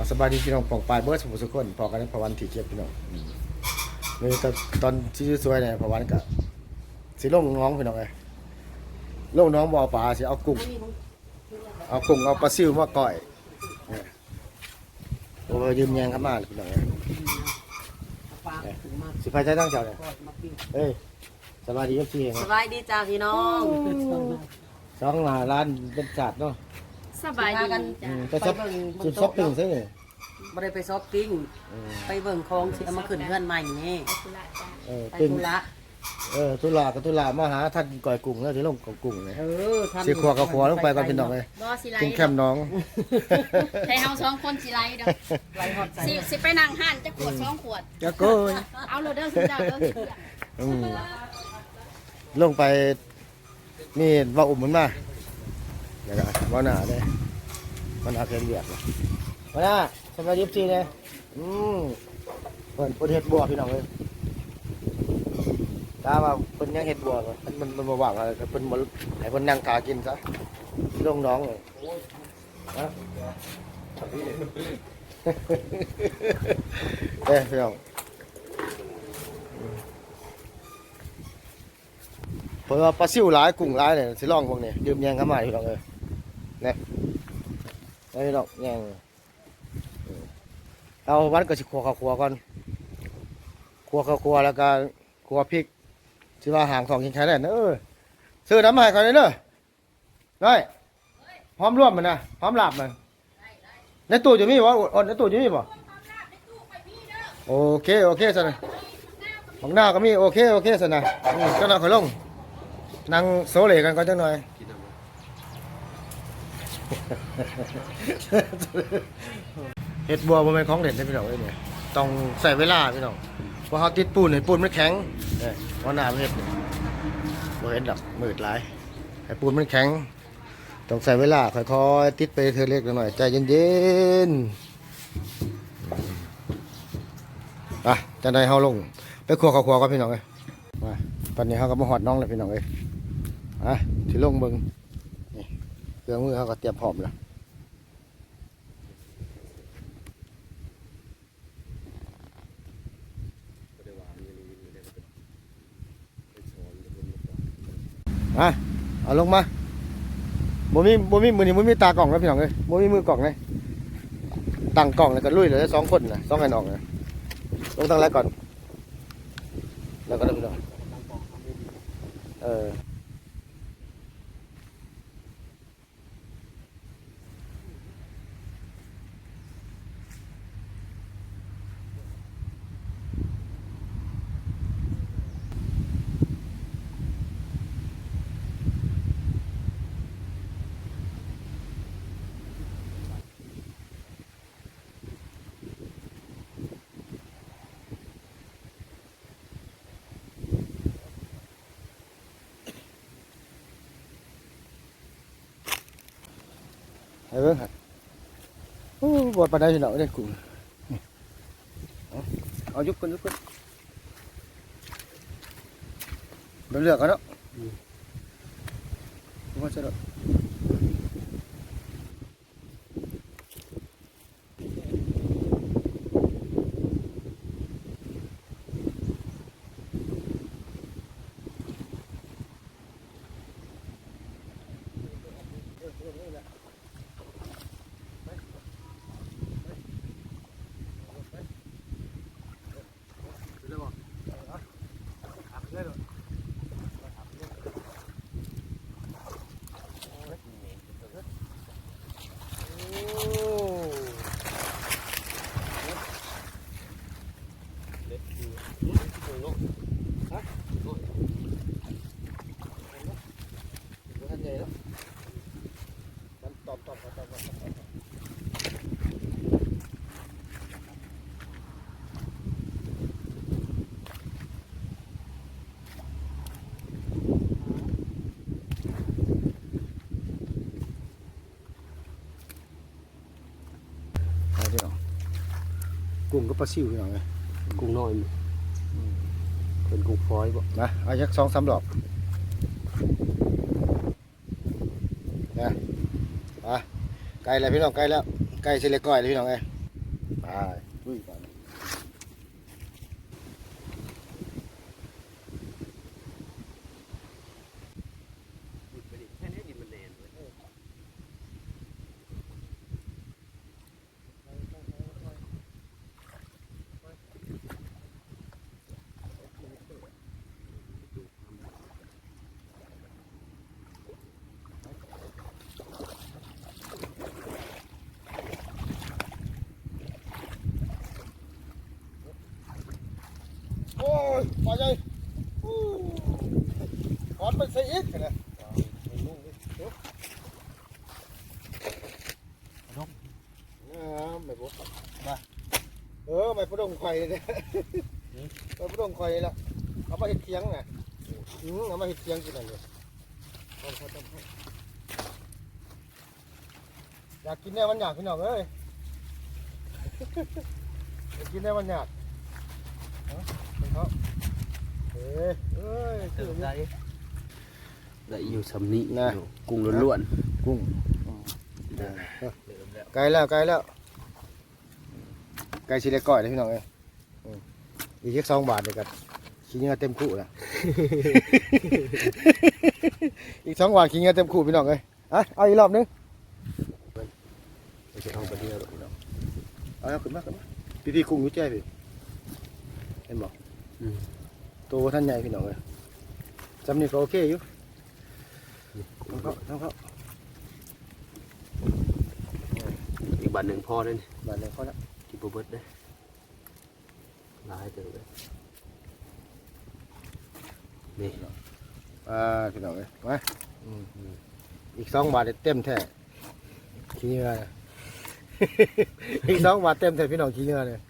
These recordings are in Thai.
เอาสบายดีพี่น้องปองปลายเบิร์ดสมุทรสกลพอกันในพอวันที่เก็บพี่น้องอืมนี่ตอนตอนที่สวยเนี่ยพอวันก็สิลงน้องพี่น้องเลยลงน้องบ่อปลาสิเอากุ้งเอากุ้งเอาปลาซิวมาก่อยเนี่ยโอ้ยยืมแยงเข้ามาเลยพี่น้องเอ้ยปลาถึงมากสิพายใจตั้งเจ้าเนี่ยกอดมาปิ้งเอ้ยสบายดีครับพี่เองสบายดีจ้าพี่น้องสองหน้าร้านเป็นจัดเนาะ สบายดีกันอืมไปซับจุดซับตึงซะเนี่ยไม่ได้ไปช้อปปิ้งอืมไปเบิ่งของที่เอามาขึ้นเพื่อนใหม่นี่เออไปตึงธุระเออตุลากับตุลามาหาท่านก่อยกุ้งแล้วที่ลงกับกุ้งเลย เออทำสิขวกับขวลงไปก่อนพี่น้องเลยบอสิไลกินแคมน้องให้เฮาสองคนสิไลเด้อไรหอดใจสิสิไปนั่งห้านจะขวดสองขวดยาโก้ยเอาเลยเด้อสิเจ้าเด้อสิอืมลงไปนี่ว่าอุ่มมันมา เดี๋ยวนะว่าหนาเลยมันอาเคนเบียดเลยว่าหน้าสมัยยิบซีเลยอืมเปิดเปิดเห็ดบัวพี่น้องเลยตาว่าเพิ่นยังเห็ดบัวก่อนมันมันมันบ่ว่างอะไรเพิ่นบ่ให้เพิ่นนั่งกากินซะลงน้องเลยฮะเอ้ยพี่น้องเพราะว่าปลาซิวหลายกุ้งหลายเนี่ยสิลองพวกนี้ยืมแยงเข้ามาพี่น้องเอ้ย นี่ยเอาพี่น้องแยงเอาวันก็สิขัวข้าวขัวก่อนขัวข้าวขัวแล้วก็ขัวพริกสิว่าหางของกินใช้ได้เนอะเออซื้อน้ำมาให้ก่อนเลยเนอะได้พร้อมรวมมันนะพร้อมหลับมันในตู้จะมีวะอดในตู้จะมีบ่โอเคโอเคสนะของหน้าก็มีโอเคโอเคสนะอืมเจ้าหน้าขอยลงนั่งโซเลกันก่อนจังหน่อย เห็ดบัวมันเป็นของเด่นใช่พี่น้องเอ้ยเนี่ยต้องใส่เวลาพี่น้องเพราะเขาติดปูนเห็นปูนมันแข็งเนี่ยว่าหน้าเห็ดเนี่ยบ่เห็นดอกมืดหลายให้ปูนมันแข็ง ต้องใส่เวลาค่อยๆติดไปเธอเล็กหน่อยใจเย็นๆอะจะได้เฮาลง ไปครัวข้าวครัวก่อนพี่น้องเอ้ยมาตอนนี้เฮาก็มาหอดน้องแล้วพี่น้องเอ้ยอะสิลงเบิ่ง รื่องมือเฮาก็เตรียมพร้อมแล้วอะเอาลงมาบ่มีบ่มีมือนี้บ่มีตากล่องแล้วพี่น้องเอ้ยบ่มีมือกล่องเลยตั้งกล่องแล้วก็ลุยเลยสองคนนะสองไอ้น้องนะลงตั้งแรกก่อน แล้วก็เริ่มเลย ให้เบิ่งฮะโอ้บดปานใดพี่น้องเด้กุ้งเอาเอายุบกันยุบกันเดี๋ยวเลือกกันเนาะว่าจะเนาะโอ้ท่านใหญ่แล้วมันตอบตอบตอบตอบตอบตอบเอาเดี๋ยว กุ้งก็ปลาซิวพี่น้องเลยกุ้งน้อยเป็นกุ้งฟอยบ่นะเอายักสองสามดอกนะมาไกลแล้วพี่น้องไกลแล้วไกลเสร็จเลยก้อยเลยพี่น้องเอ้ยลุยก่อน แค่นี้ดินมันแน่นเลย โอ้ย ปล่อยใจอู้ถอนไปซะอีกนะเออไม่บุมาเออไม่ประดงไข่เลยไม่ประดงไข่ละเอามาเห็ดเคียงไงอืมเอามาเห็ดเคียงกินอะไรเลยต้มข้าวต้มข้าวอยากกินแน่วันอยากพี่น้องเอ้ยอยากกินแน่วันอยาก เขา เอ้ยเอ้ยเติคือมได้ได้อยู่สำนีนะอยู่กุ้งล้วนกุ้งๆเริ่มแล้วไกลแล้วไกลแล้วไกลชิเลก้อยเลยพี่น้องเอ้ ต็มคู่ละอีกสองบาทขี้เงี้ยเต็มคู่พี่น้องเอ้ยอะเอาอีกรอบนึงไม่ใช่ท้องปลาเดียวหรอกพี่น้องเอาเอาขึ้นมาขึ้นมาพี่พี่กุ้งอยู่แจ้พี่เห็นบอกอืมตัวท่านใหญ่พี่น้องเอ้ยจำนี่ก็โอเคอยู่ทำเขาทำเขาอีกบาทหนึ่งพอเลยนี่บาทหนึงเขาละที่บเบิดได้หลายเติมเลยนี่อ่าพี่น้องเอ้ยมาอืมอืมอีกสองบาทเต็มแท้ขี้เหงื่อเนี่ยอีกสองบาทเต็มแท้พี่น้องขี้เหงื่อเนี่ย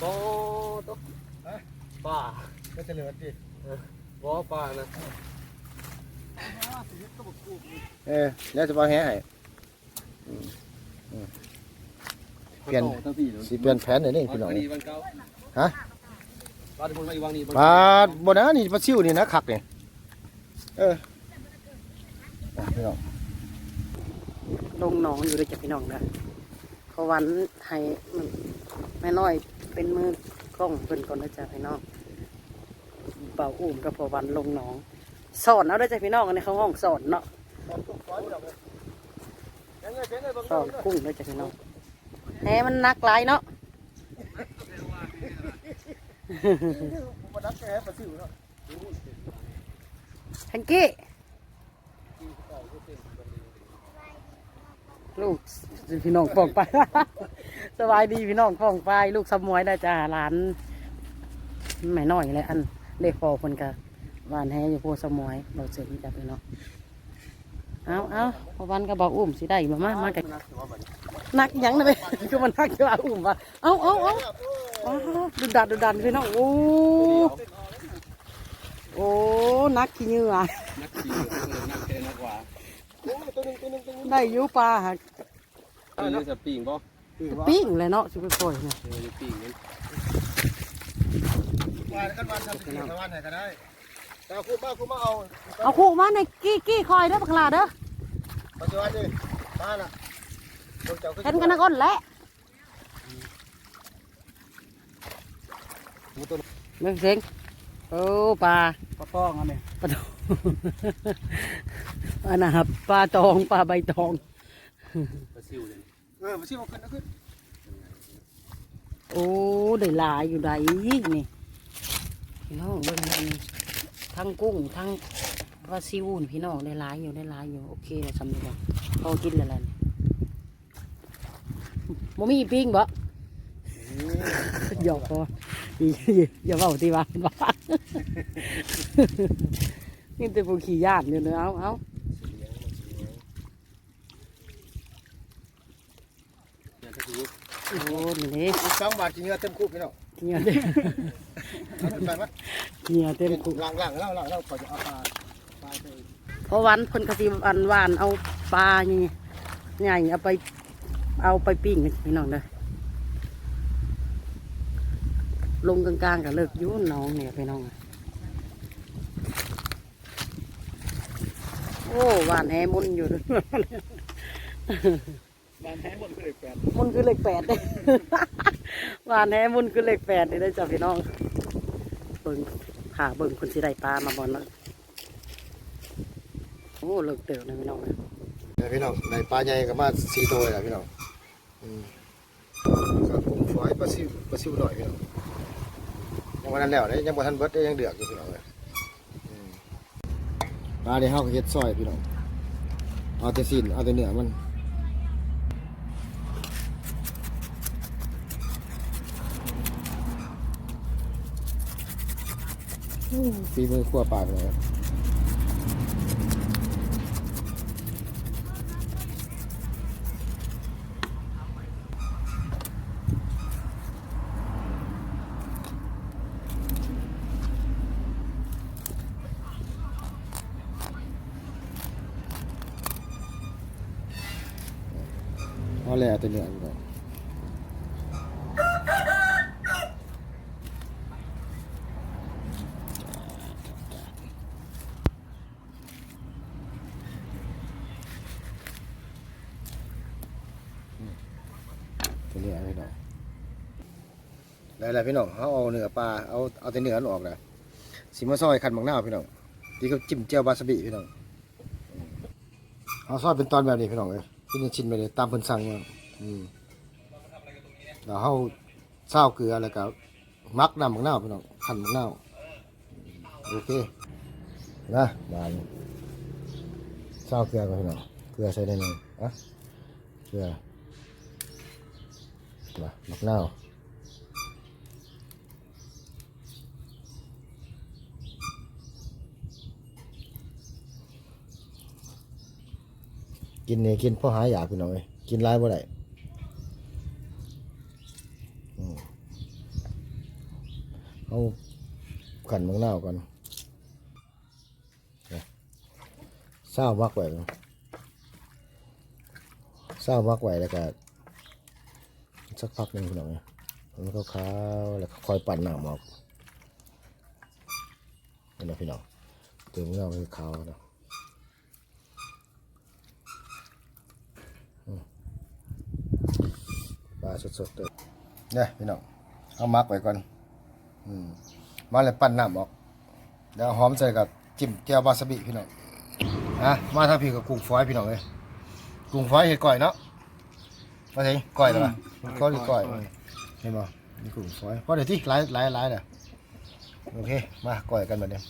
โตโตป้าก็จะเหลือดิบ่ป้านะเออแล้วจะมาแห่ให้อืมอืมเปลี่ยนสิเปลี่ยนแผนหน่อยนี่พี่น้องฮะบ้านที่คนมาอีกวังนี้ปลาบนนั้นนี่ปลาซิวนี่นะคักเนี่ยเอออะพี่น้องลงหนองอยู่ด้วยจ้ะพี่น้องนะเขาวันให้มันแม่น้อยเป็นมือกล้องเพิ่นก่อนนะจ๊ะพี่น้องเป่าอุ้มกับพอวันลงหนองสอนเอาด้วยจ้ะพี่น้องอันนี้เขาห้องสอนเนาะสอนกุ้งด้วยจ้ะพี่น้องแหมันนักหลายเนาะ มาดักแห่ปลาซิวเนาะแฮงกี้ลูกพี่น้องป้องไป สบายดีพี่น้องป้องไป ลูกสมวยได้จ้าหลานแม่น้อยเลยอันเด็กพอคนกะวานแฮอยู่พวกสมวยเราเสร็จจับเลยเนาะเอาเอาพอวันก็บอกอุ้มสิได้มามามากันนักยังนะไปคือมันนักจะว่าอุ้มว่าเอาเอาเอา เอาดุดันดุดันพี่น้องโอ้โอ้นักขี้เหงื่อนักขี่นักเทนักว่าตัวนึงตัวนึงตัวนึงได้อยูปลาหักเออจะปิ้งบ่ปิ้งเลยเนาะสิไปปล่อยเนี่ยเออจะปิ้งนี่วานกันวานทำสิวานไหนก็ได้แต่เอาคู่มาคู่มาเอาเอาคู่มาในกี้กี้คอยเด้อปลาเด้อปัจจุบันนี่มาละลงเจ้าขึ้เห็นกันนะก้นแหละ มืองเสียงโอ้ปลาปลาต้องอันนี้ปลาตองอันน่ะครับปลาตองปลาใบตองปลาซิวเลยเออมาชิมเอาขึ้นเอาขึ้นโอ้ได้หลายอยู่ได้นี่พี่น้องเบิ่งมันทั้งกุ้งทั้งปลาซิวนี่พี่น้องได้หลายอยู่ได้หลายอยู่โอเคแล้วสำเร็จแล้วพอกินแล้วล่ะนี่บ่มีปิ้งบ่หยอกพอ อย่าอย่าเบาตีบ้านบ้านนี่แต่ผู้ขี่ย่านอยู่เนอะเอาเอาเนี่ยถ้าคือโอ้นี่นี่อีกสองบาทกินเงินเต็มคู่พี่น้องเงียเต็มเอาขึ้นไปไหมเงียเต็มคุกล่างล่างเล่าเล่าเล่าขอจะเอาปลาเพราะวันเพิ่นก็สิอันหวานเอาปลานี่ใหญ่เอาไปเอาไปปิ้งกันพี่น้องเด้อ ลงกลางๆก็เลิกอยุ่นน้องเนี่ยพี่น้องโอ้หวานแหมุนอยู่บ้านแท้บนก็เลยแปดมุนคือเลขแปดเลยหวานแหมุนคือเลขแปดเลยได้อจ้ะพี่น้องเบิ่งหาเบิ่งคนสิได้ปลามาบอลแล้วโอ้เลิกเติบนะพี่น้องนะเนี่ยพี่น้องในปลาใหญ่ก็มาสี่ตัวเลยล่ะพี่น้องอืมก็กุ้งฝอยปลาซิวปลาซิวหน่อยพี่น้องยัง วันนั้นแล้วเนี่ยยังบ่ทันเบิดเด้ยังเดือดอยู่พี่น้องเลยอืมปลาเดี๋ยวเฮาก็เฮ็ดซอยพี่น้องเอาแต่สิ้นเอาแต่เนื้อมันอืมฝีมือขั้วปลาพี่น้องเอ้ย เอาแล้วแต่เนื้อก่อนตัวเนื้อพี่น้องได้แล้วพี่น้องเขาเอาเนื้อปลาเอาเอาแต่เนื้อนออกแล้วสิมาซอยขันบางหน้าพี่น้องที่เขาจิ้มเจียววาซาบิพี่น้องเอาซอยเป็นตอนแบบนี้พี่น้องเลย ที่นี่ชิ้นไปเลยตามเพิ่นสั่งมาอืมแล้วเขาเศร้าเกลือแล้วก็มักน้ำมังเน่าพี่น้องขันมังเน่าโอเคนะบานเศร้าเกลือก่อนพี่น้องเกลือใส่ได้หนึ่งอะเกลือมามักเน่าว กินนี่กินพ่อหาอยากพี่น้องเอ้ยกินหลายบ่ได้เอาขันมังนาวก่อนเศร้ามักไว้เนาะเศร้ามักไว้แล้วก็สักพักหนึ่งพี่น้องเอ้ยมันก็ขาวๆแล้วก็คอยปั่นหน้ำออกนี่นะพี่น้องตัวมังนาวมันขาวเนาะ ปลา สดๆเลยเนี่ยพี่น้องเอามักไว้ก่อนอืมมาเลยปั้นน้ำออกเดี๋ยวเอาหอมใส่กับจิ้มแก้ววาซาบิพี่น้องอะมาทางพี่กับกุ้งฝอยพี่น้องเลยกุ้งฝอยเห็ดก่อยเนาะมาถึงก่อยแล้วล่ะก็ดีก่อยเห็นบ่นี่กุ้งฝอยเพราะเดี๋ยวที่หลายหลายหลายเด้อโอเคมาก่อยกันแบบนี้